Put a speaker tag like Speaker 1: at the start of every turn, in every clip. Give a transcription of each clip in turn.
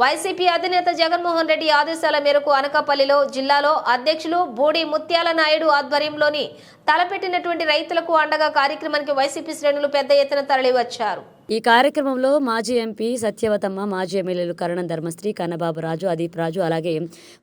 Speaker 1: YCP అధినేత జగన్మోహన్ రెడ్డి ఆదేశాల మేరకు అనకాపల్లిలో జిల్లాలో అధ్యక్షులు బూడి ముత్యాల నాయుడు ఆధ్వర్యంలోని తలపెట్టినటువంటి రైతులకు అండగా కార్యక్రమానికి వైసీపీ శ్రేణులు పెద్ద ఎత్తున తరలివచ్చారు.
Speaker 2: ఈ కార్యక్రమంలో మాజీ ఎంపీ సత్యవతమ్మ మాజీ ఎమ్మెల్యేలు కరణం ధర్మశ్రీ కన్నబాబు రాజు అదీప్ రాజు అలాగే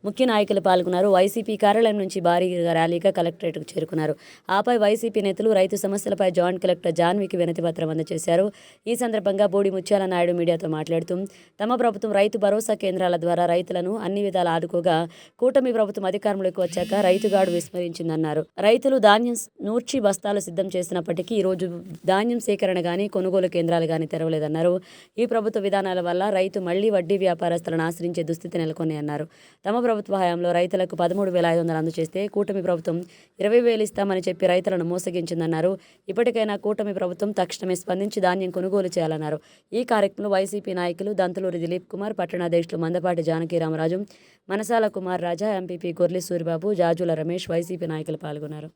Speaker 2: ముఖ్య నాయకులు పాల్గొన్నారు. వైసీపీ కార్యాలయం నుంచి భారీగా ర్యాలీగా కలెక్టరేట్కు చేరుకున్నారు. ఆపై వైసీపీ నేతలు రైతు సమస్యలపై జాయింట్ కలెక్టర్ జాన్వికి వినతి పత్రం అందజేశారు. ఈ సందర్భంగా బోడి ముత్యాల నాయుడు మీడియాతో మాట్లాడుతూ తమ ప్రభుత్వం రైతు భరోసా కేంద్రాల ద్వారా రైతులను అన్ని విధాలు ఆదుకోగా కూటమి ప్రభుత్వం అధికారంలోకి వచ్చాక రైతుగాడు విస్మరించిందన్నారు. రైతులు ధాన్యం నూర్చి బస్తాలు సిద్ధం చేసినప్పటికీ ఈ రోజు ధాన్యం సేకరణ కానీ కొనుగోలు కేంద్రాలు కానీ తెరవలేదన్నారు. ఈ ప్రభుత్వ విధానాల వల్ల రైతు మళ్ళీ వడ్డీ వ్యాపారస్తులను ఆశ్రయించే దుస్థితి నెలకొని అన్నారు. తమ ప్రభుత్వ హయాంలో రైతులకు పదమూడు వేల ఐదు వందలు అందజేస్తే కూటమి ప్రభుత్వం ఇరవై వేలు ఇస్తామని చెప్పి రైతులను మోసగించిందన్నారు. ఇప్పటికైనా కూటమి ప్రభుత్వం తక్షణమే స్పందించి ధాన్యం కొనుగోలు చేయాలన్నారు. ఈ కార్యక్రమంలో వైసీపీ నాయకులు దంతలూరి దిలీప్ కుమార్ పట్టణాధ్యక్షులు మందపాటి జానకి రామరాజు మనసాల కుమార్ రాజా ఎంపీపీ గొర్లి సూరిబాబు జాజుల రమేష్ వైసీపీ నాయకులు పాల్గొన్నారు.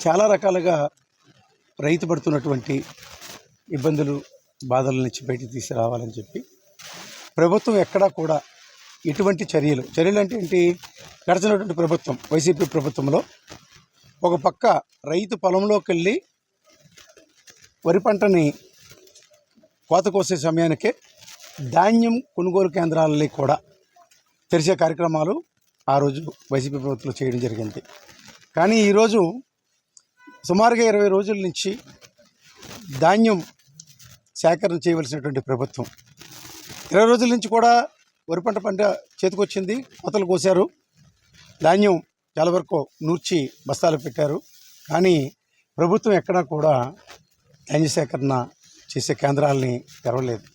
Speaker 3: చాలా రకాలుగా రైతు పడుతున్నటువంటి ఇబ్బందులు బాధల నుంచి బయటికి తీసుకురావాలని చెప్పి ప్రభుత్వం ఎక్కడా కూడా ఎటువంటి చర్యలు చర్యలు అంటే ఏంటి? గడిచినటువంటి ప్రభుత్వం వైసీపీ ప్రభుత్వంలో ఒక పక్క రైతు పొలంలోకి వెళ్ళి వరి పంటని కోత కోసే సమయానికే ధాన్యం కొనుగోలు కేంద్రాలని కూడా తెరిచే కార్యక్రమాలు ఆ రోజు వైసీపీ ప్రభుత్వం చేయడం జరిగింది. కానీ ఈరోజు సుమారుగా ఇరవై రోజుల నుంచి ధాన్యం సేకరణ చేయవలసినటువంటి ప్రభుత్వం ఇరవై రోజుల నుంచి కూడా వరి పంట పంట చేతికొచ్చింది కోతలు కోసారు ధాన్యం చాలా వరకు నూర్చి బస్తాలు పెట్టారు. కానీ ప్రభుత్వం ఎక్కడా కూడా ధాన్య సేకరణ చేసే కేంద్రాలని తెరవలేదు.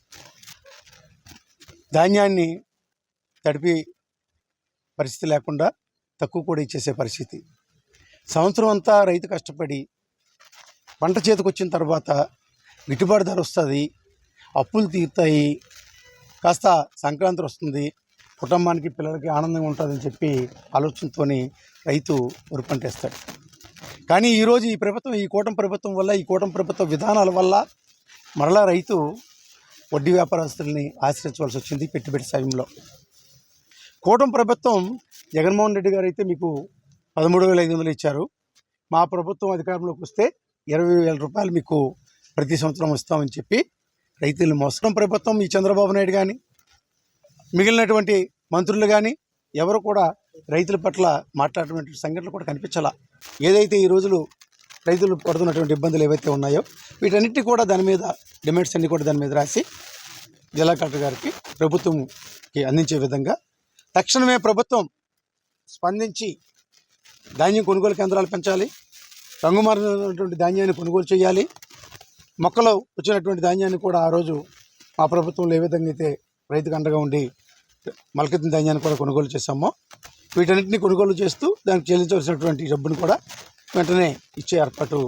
Speaker 3: ధాన్యాన్ని తడిపి పరిస్థితి లేకుండా తక్కువ కూడా ఇచ్చేసే పరిస్థితి. సంవత్సరం అంతా రైతు కష్టపడి పంట చేతికి వచ్చిన తర్వాత గిట్టుబాటు ధర వస్తుంది అప్పులు తీరుతాయి కాస్త సంక్రాంతి వస్తుంది కుటుంబానికి పిల్లలకి ఆనందంగా ఉంటుందని చెప్పి ఆలోచనతో రైతు వరి పంట వేస్తాడు. కానీ ఈరోజు ఈ ప్రభుత్వం ఈ కూటమి ప్రభుత్వం వల్ల ఈ కూటమి ప్రభుత్వ విధానాల వల్ల మరలా రైతు వడ్డీ వ్యాపారస్తుల్ని ఆశ్రయించవలసి వచ్చింది పెట్టుబడి సమయంలో కూటమి ప్రభుత్వం జగన్మోహన్ రెడ్డి గారు అయితే మీకు పదమూడు వేల ఐదు వందలు ఇచ్చారు. మా ప్రభుత్వం అధికారంలోకి వస్తే ఇరవై వేల రూపాయలు మీకు ప్రతి సంవత్సరం వస్తామని చెప్పి రైతులను మోసం. ప్రభుత్వం ఈ చంద్రబాబు నాయుడు కానీ మిగిలినటువంటి మంత్రులు కానీ ఎవరు కూడా రైతుల పట్ల మాట్లాడినటువంటి సంఘటనలు కూడా కనిపించాలా? ఏదైతే ఈ రోజులు రైతులు పడుతున్నటువంటి ఇబ్బందులు ఏవైతే ఉన్నాయో వీటన్నిటి కూడా దాని మీద డిమాండ్స్ అన్ని కూడా దాని మీద రాసి జిల్లా కలెక్టర్ గారికి ప్రభుత్వంకి అందించే విధంగా తక్షణమే ప్రభుత్వం స్పందించి ధాన్యం కొనుగోలు కేంద్రాలు పెంచాలి. రంగుమారినటువంటి ధాన్యాన్ని కొనుగోలు చేయాలి. మొక్కలో వచ్చినటువంటి ధాన్యాన్ని కూడా ఆ రోజు మా ప్రభుత్వంలో ఏ విధంగా అయితే రైతుకు అండగా ఉండి మలకెత్తిన ధాన్యాన్ని కూడా కొనుగోలు చేశామో వీటన్నిటిని కొనుగోలు చేస్తూ దానికి చెల్లించవలసినటువంటి డబ్బును కూడా వెంటనే ఇచ్చే ఏర్పాటు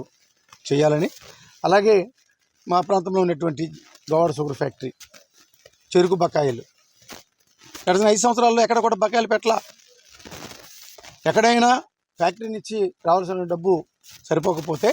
Speaker 3: చేయాలని. అలాగే మా ప్రాంతంలో ఉన్నటువంటి గోవాడ షుగర్ ఫ్యాక్టరీ చెరుకు బకాయిలు. గడిచిన ఐదు సంవత్సరాల్లో ఎక్కడ కూడా బకాయిలు పెట్టలా. ఎక్కడైనా ఫ్యాక్టరీ నుంచి రావాల్సిన డబ్బు సరిపోకపోతే